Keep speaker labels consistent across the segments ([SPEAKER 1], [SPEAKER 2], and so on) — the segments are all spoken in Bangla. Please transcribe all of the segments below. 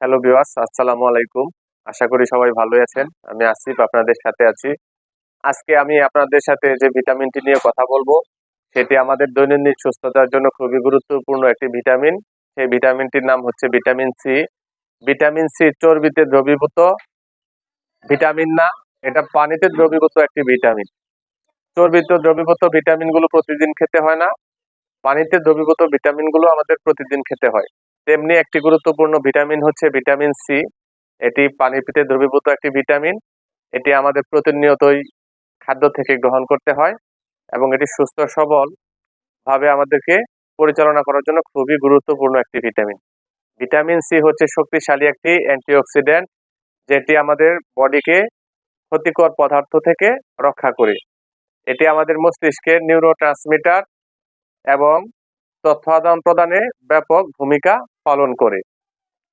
[SPEAKER 1] হ্যালো বিওয়াস আসসালামু আলাইকুম। আশা করি সবাই ভালোই আছেন। আমি আসিফ, আপনাদের সাথে আছি। আজকে আমি আপনাদের সাথে যে ভিটামিনটি নিয়ে কথা বলব, সেটি আমাদের দৈনন্দিন সুস্থতার জন্য খুবই গুরুত্বপূর্ণ একটি ভিটামিন। সেই ভিটামিনটির নাম হচ্ছে ভিটামিন সি। ভিটামিন সি চর্বিতে দ্রবীভূত ভিটামিন না, এটা পানিতে দ্রবীভূত একটি ভিটামিন। চর্বিতে দ্রবীভূত ভিটামিনগুলো প্রতিদিন খেতে হয় না। পানিতে দ্রবীভূত ভিটামিনগুলো আমাদের প্রতিদিন খেতে হয়। তেমনি একটি গুরুত্বপূর্ণ ভিটামিন হচ্ছে ভিটামিন সি। এটি পানিতে দ্রবীভূত একটি ভিটামিন। এটি আমাদের প্রতিনিয়তই খাদ্য থেকে গ্রহণ করতে হয় এবং এটি সুস্থ সবল ভাবে আমাদেরকে পরিচালনা করার জন্য খুবই গুরুত্বপূর্ণ একটি ভিটামিন। ভিটামিন সি হচ্ছে শক্তিশালী একটি অ্যান্টিঅক্সিডেন্ট যেটি আমাদের বডিকে ক্ষতিকর পদার্থ থেকে রক্ষা করে। এটি আমাদের মস্তিষ্কের নিউরো এবং তথ্য আদান প্রদানে ব্যাপক ভূমিকা পালন করে।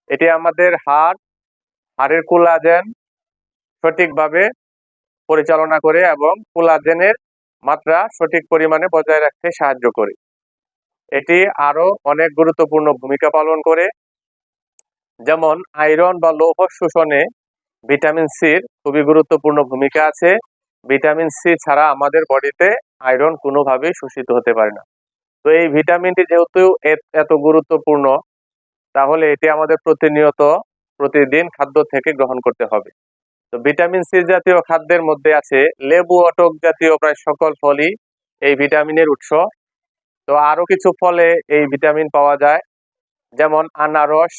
[SPEAKER 1] এটি আমাদের হাড়, হাড়ের কোলাজেন সঠিকভাবে পরিচালনা করে এবং কোলাজেনের মাত্রা সঠিক পরিমাণে বজায় রাখতে সাহায্য করে। এটি আরও অনেক গুরুত্বপূর্ণ ভূমিকা পালন করে, যেমন আয়রন বা লৌহ শোষণে ভিটামিন সির খুবই গুরুত্বপূর্ণ ভূমিকা আছে। ভিটামিন সি ছাড়া আমাদের বডিতে আয়রন কোনোভাবেই শোষিত হতে পারে না। তো এই ভিটামিনটি যেহেতু এত গুরুত্বপূর্ণ, তাহলে এটি আমাদের প্রতিনিয়ত, প্রতিদিন খাদ্য থেকে গ্রহণ করতে হবে। তো ভিটামিন সি জাতীয় খাদ্যের মধ্যে আছে লেবু, অটক জাতীয় প্রায় সকল ফলই এই ভিটামিনের উৎস। তো আরও কিছু ফলে এই ভিটামিন পাওয়া যায়, যেমন আনারস,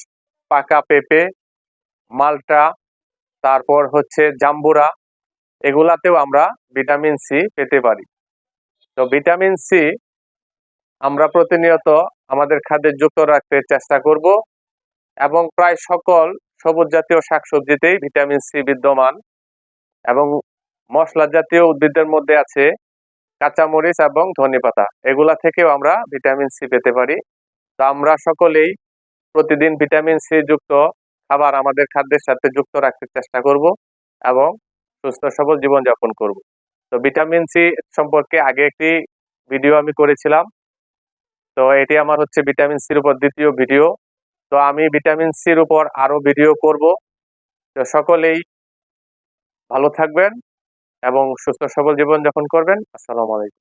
[SPEAKER 1] পাকা পেঁপে, মাল্টা, তারপর হচ্ছে জাম্বুরা, এগুলাতেও আমরা ভিটামিন সি পেতে পারি। তো ভিটামিন সি আমরা প্রতিনিয়ত আমাদের খাদ্যে যুক্ত রাখতে চেষ্টা করব এবং প্রায় সকল সবুজ জাতীয় শাকসবজিতেই ভিটামিন সি বিদ্যমান এবং মশলা জাতীয় উদ্ভিদের মধ্যে আছে কাঁচামরিচ এবং ধনে পাতা এগুলা থেকেও আমরা ভিটামিন সি পেতে পারি। তো আমরা সকলেই প্রতিদিন ভিটামিন সি যুক্ত খাবার আমাদের খাদ্যের সাথে যুক্ত রাখতে চেষ্টা করব এবং সুস্থ সবল জীবনযাপন করব। তো ভিটামিন সি সম্পর্কে আগে একটি ভিডিও আমি করেছিলাম। তো এটি আমার হচ্ছে ভিটামিন সির উপর দ্বিতীয় ভিডিও তো আমি ভিটামিন সির উপর আরও ভিডিও করব। তো সকলেই ভালো থাকবেন এবং সুস্থ সবল জীবন যাপন করবেন। আসসালামু আলাইকুম।